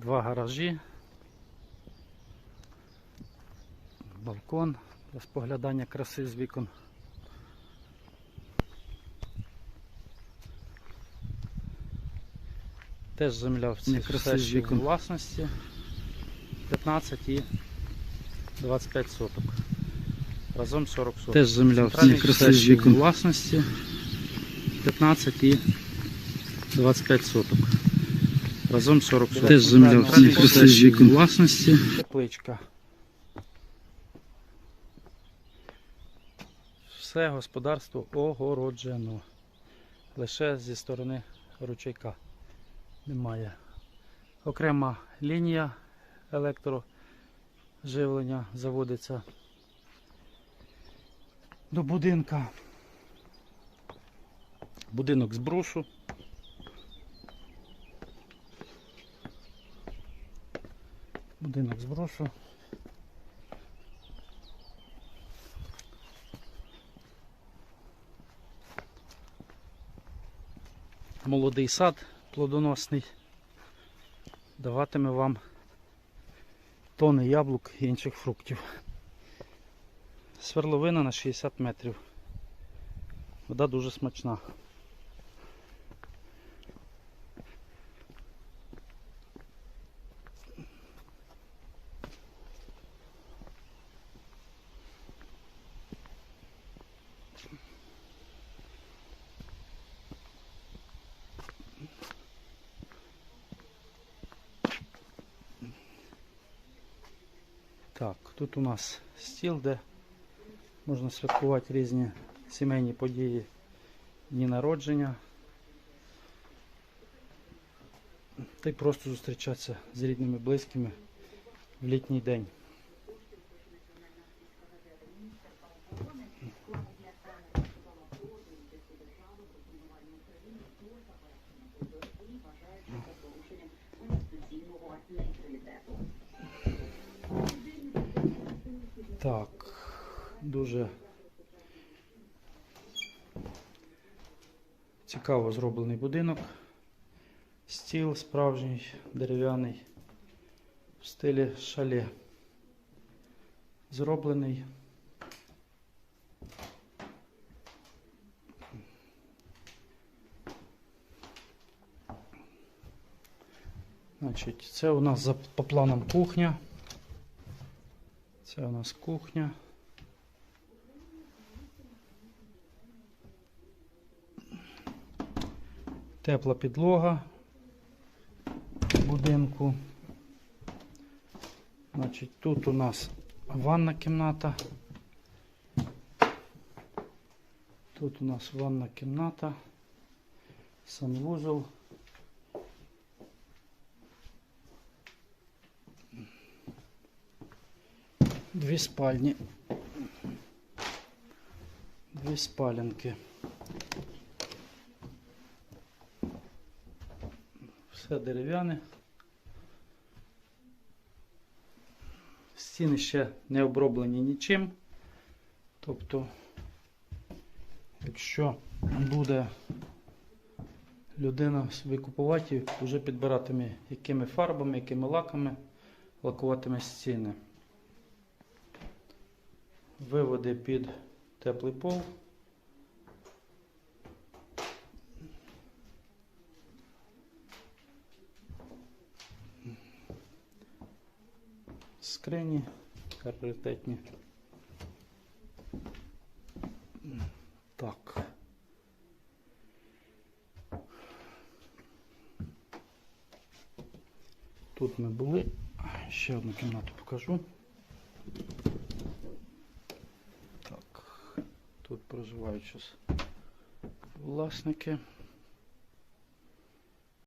Два гаражі. Балкон для споглядання краси з вікон. Теж земля в цій Не краси все з ще в вікон. власності. 15 і 25 соток. Разом 40 соток. Теж земля в цій краси теж з ще в вікон. власності 15 і 25 соток. Разом 40 соток. Теж земля в цій Центральний краси теж з вікон. власності. Тепличка. Все господарство огороджено. Лише зі сторони ручейка немає. Окрема лінія електроживлення заводиться до будинка. Будинок з брушу. Будинок з брушу. Молодий сад плодоносний даватиме вам тони яблук і інших фруктів. Сверловина на 60 метрів. Вода дуже смачна. Так, тут у нас стіл, де можна святкувати різні сімейні події, дні народження. Та й просто зустрічатися з рідними, близькими в літній день. Так, дуже цікаво зроблений будинок. Стіл справжній дерев'яний в стилі шале. Зроблений. Значить, це у нас по планам кухня. Це у нас кухня. Тепла підлога будинку. Значить, тут у нас ванна кімната. Тут у нас ванна кімната, санвузол. Дві спальні. Дві спалянки. Все дерев'яне. Стіни ще не оброблені нічим. Тобто, якщо буде людина собі купувати, вже підбиратиме якими фарбами, якими лаками лакуватиме стіни. Виводи під теплий пол. Скрині раритетні. Так. Тут ми були. Ще одну кімнату покажу. Зараз власники.